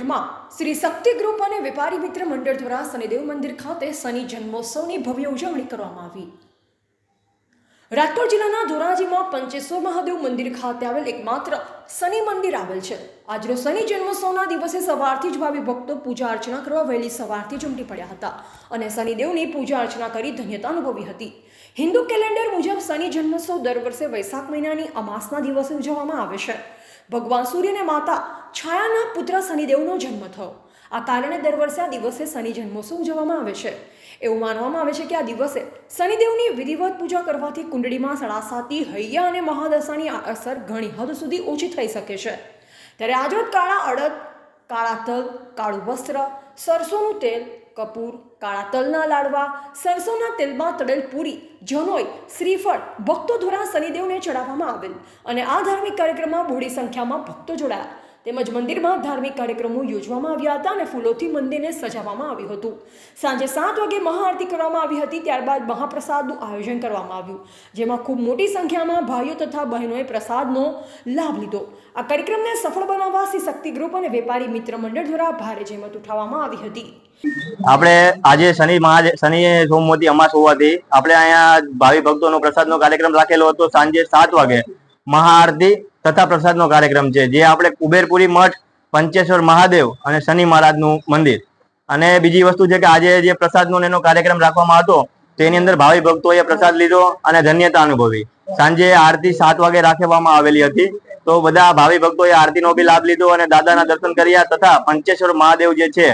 માં શ્રી શક્તિ ગ્રુપ અને વેપારી મિત્ર મંડળ દ્વારા શનિદેવ મંદિર ખાતે શનિ જન્મોત્સવની ભવ્ય ઉજવણી કરવામાં આવી. રાજકોટ જિલ્લાના ધોરાજીમાં પંચેશ્વર મહાદેવ મંદિર ખાતે આવેલ એકમાત્ર શનિ મંદિર આવેલ છે. આજનો શનિ જન્મોત્સવના દિવસે સવારથી જ ભાવિ ભક્તો પૂજા અર્ચના કરવા વહેલી સવારથી જ ઉમટી પડ્યા હતા અને શનિદેવની પૂજા અર્ચના કરી ધન્યતા અનુભવી હતી. હિન્દુ કેલેન્ડર મુજબ શનિ જન્મોત્સવ દર વર્ષે વૈશાખ મહિનાની અમાસના દિવસે ઉજવવામાં આવે છે. ભગવાન સૂર્ય અને માતા છાયાના પુત્ર શનિદેવનો જન્મ થયો. આ કારણે દર વર્ષે આ દિવસે શનિ જન્મોત્સવ ઉજવવામાં આવે છે. એવું માનવામાં આવે છે કે આ દિવસે શનિદેવની વિધિવત પૂજા કરવાથી કુંડળીમાં સડાસાતી હૈયા અને મહાદશાની અસર ઘણી હદ સુધી ઓછી થઈ શકે છે. ત્યારે આજરોજ કાળા અડદ, કાળા તલ, કાળું વસ્ત્ર, સરસોનું તેલ, કપૂર, કાળા તલના લાડવા, સરસોના તેલમાં તળેલ પૂરી, જનોઈ, શ્રીફળ, ભક્તો દ્વારા શનિદેવને ચડાવવામાં આવેલ. અને આ ધાર્મિક કાર્યક્રમમાં બહોળી સંખ્યામાં ભક્તો જોડાયા. તેમજ મંદિરમાં ધાર્મિક કાર્યક્રમો યોજવામાં આવ્યા હતા અને ફૂલોથી મંદિરને સજાવવામાં આવ્યું હતું. સાંજે સાત વાગે મહાઆરતી કરવામાં આવી હતી, ત્યારબાદ મહાપ્રસાદનું આયોજન કરવામાં આવ્યું, જેમાં ખૂબ મોટી સંખ્યામાં ભાઈઓ તથા બહેનોએ પ્રસાદનો લાભ લીધો. આ કાર્યક્રમને સફળ બનાવવા શ્રી શક્તિ ગ્રુપ અને વેપારી મિત્ર મંડળ દ્વારા ભારે જહેમત ઉઠાવવામાં આવી હતી. આપણે આજે શનિ મહાજ શનિ સોમવતી અમાસ હોવાથી આપણે અહીંયા ભાવિ ભક્તોનો પ્રસાદનો કાર્યક્રમ રાખેલો હતો સાંજે સાત વાગે. મહાઆરતી તથા પ્રસાદનો કાર્યક્રમ છે જે આપણે કુબેરપુરી મઠ પંચેશ્વર મહાદેવ અને શનિ મહારાજનું મંદિર. અને બીજી વસ્તુ છે કે આજે જે પ્રસાદનો ને એનો કાર્યક્રમ રાખવામાં હતો તેની અંદર ભાવિ ભક્તોએ પ્રસાદ લીધો અને ધન્યતા અનુભવી. સાંજે આરતી સાત વાગે રાખવામાં આવેલી હતી તો બધા ભાવિ ભક્તોએ આરતીનો બી લાભ લીધો અને દાદાના દર્શન કર્યા તથા પંચેશ્વર મહાદેવ જે છે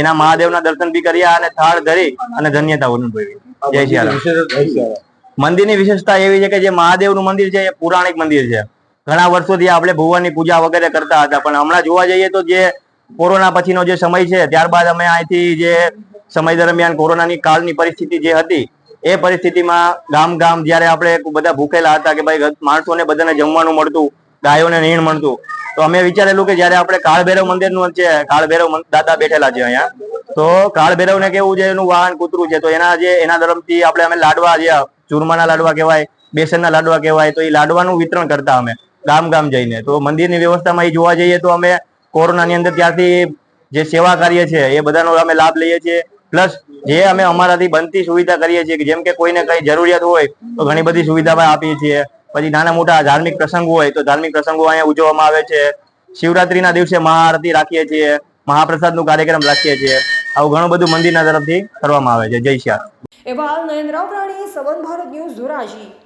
એના મહાદેવના દર્શન બી કર્યા અને થાળ ધરી અને ધન્યતા અનુભવી. જય શ્રી મંદિરની વિશેષતા એવી છે કે જે મહાદેવનું મંદિર છે એ પૌરાણિક મંદિર છે. ઘણા વર્ષોથી આપણે ભુવનની પૂજા વગેરે કરતા હતા. પણ હમણાં જોવા જઈએ તો જે કોરોના પછીનો જે સમય છે, ત્યારબાદ અમે અહીંથી જે સમય દરમિયાન કોરોનાની કાળની પરિસ્થિતિ જે હતી, એ પરિસ્થિતિમાં ગામ ગામ જ્યારે આપણે બધા ભૂખેલા હતા કે ભાઈ માણસોને બધાને જમવાનું મળતું, ગાયોને નીણ મળતું, તો અમે વિચારેલું કે જયારે આપણે કાળભૈરવ મંદિરનું છે, કાળભૈરવ દાદા બેઠેલા છે અહીંયા, તો કાળભૈરવને કેવું છે, એનું વાહન કૂતરું છે, તો એના જે, એના ધરમથી આપણે અમે લાડવા જે, ચૂરમાના લાડવા કહેવાય, બેસનના લાડવા કહેવાય, તો એ લાડવાનું વિતરણ કરતા અમે. ગામ ગામ જઈને. તો મંદિરની વ્યવસ્થામાં એ જોવા જઈએ તો અમે કોરોનાની અંદર ત્યારથી જે સેવા કાર્ય છે એ બધાનો અમે લાભ લઈએ છીએ. પ્લસ જે અમે અમારાથી બનતી સુવિધા કરીએ છીએ જેમ કે કોઈને કઈ જરૂરિયાત હોય, તો ઘણી બધી સુવિધા આપીએ છીએ. પછી નાના મોટા ધાર્મિક પ્રસંગો હોય, તો ધાર્મિક પ્રસંગો અહીંયા ઉજવવામાં આવે છે. શિવરાત્રીના દિવસે મહાઆરતી રાખીએ છીએ, મહાપ્રસાદનું કાર્યક્રમ રાખીએ છીએ. આવું ઘણું બધું મંદિરના તરફથી કરવામાં આવે છે. જય શ્યા એવા નરેન્દ્ર પ્રાણી સવન ભારત ન્યૂઝ ધોરાજી.